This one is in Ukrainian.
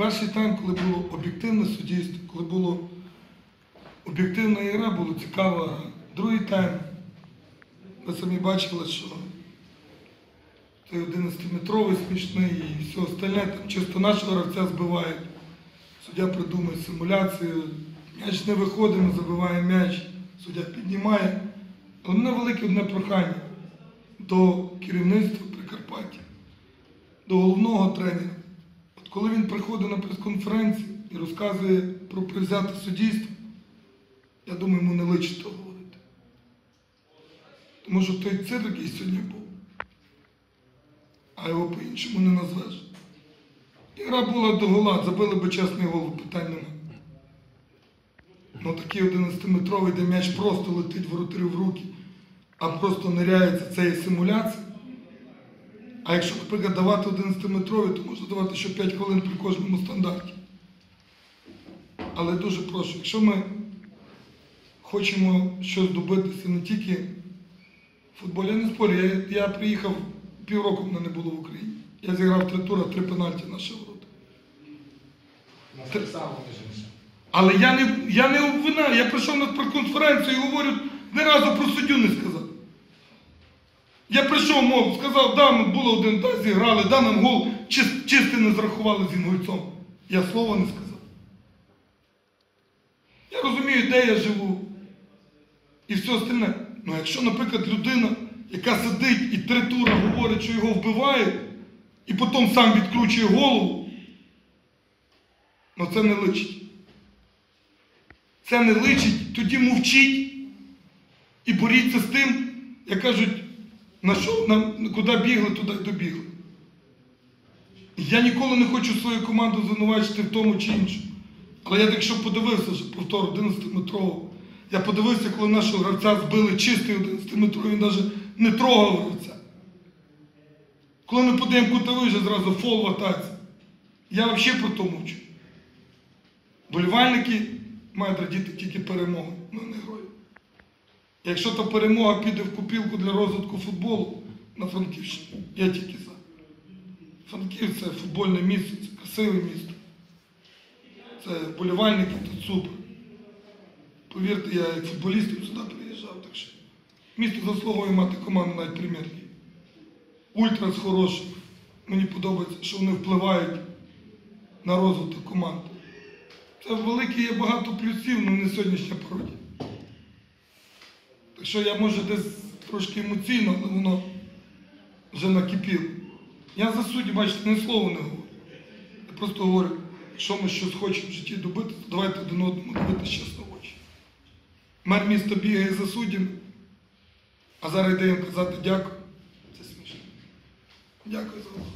Перший тайм, коли було об'єктивне суддівство, коли було об'єктивна гра, була цікава. Другий тайм, ви самі бачили, що той 11-метровий смішний і все остальне, там чисто нашого гравця збивають. Суддя придумує симуляцію, м'яч не виходить, ми забиваємо м'яч, суддя піднімає. Але мене велике одне прохання до керівництва Прикарпаття, до головного тренера. Коли він приходить на прес-конференцію і розказує про призяте суддівство, я думаю, йому не личить того говорити. Тому що той цирк, який сьогодні був, а його по-іншому не назвеш. Ігра була до гола, забили би чесний гол, питань немає. Ну такий 11-метровий, де м'яч просто летить воротарю в руки, а просто ниряється, це є симуляція. А якщо, наприклад, давати 11-метровий, то можна давати ще 5 хвилин при кожному стандарті. Але дуже прошу, якщо ми хочемо щось добитися не тільки в футболі, я не спорю, я, я приїхав півроку мене не було в Україні. Я зіграв три тура, три пенальті наші ворота. Іншим. Але я не, я не обвинаю, я прийшов на прес-конференцію і говорю, ні разу про суддю не сказав. Я прийшов, мов, сказав, да, ми було один та зіграли, да, нам гол чис- чистий не зрахували з інгульцом. Я слова не сказав. Я розумію, де я живу. І все остальне. Ну якщо, наприклад, людина, яка сидить і три тури говорить, що його вбивають, і потім сам відкручує голову, ну це не личить. Це не личить, тоді мовчіть і боріться з тим, як кажуть, на що, на, куди бігли, туди й добігли. Я ніколи не хочу свою команду звинувачити в тому чи іншому. Але я якщо подивився вже повтор 11-метрового, я подивився, коли нашого гравця збили чистий 11-метровий, він навіть не трогав гравця. Коли ми подаємо кутовий, вже зразу фол в атаці. Я взагалі про то мовчу. Болівальники мають радіти тільки перемоги. Якщо та перемога піде в купілку для розвитку футболу на Франківщині, я тільки за. Франків це футбольне місто, це красиве місто. Це болівальники тут супер. Повірте, я як футболістів сюди приїжджав, так що місто заслуговує мати команду навіть прем'єр-ліги. Ультрас хороший. Мені подобається, що вони впливають на розвиток команди. Це велике є багато плюсів, але не сьогоднішня пародія. Що я може десь трошки емоційно, але воно вже накипіло. Я за судді, бачите, ні слова не говорю. Я просто говорю, якщо ми щось хочемо в житті добити, то давайте один одному дивитися чесно в очі. Мер міста бігає за суддями, а зараз йде їм казати дякую. Це смішно. Дякую за увагу.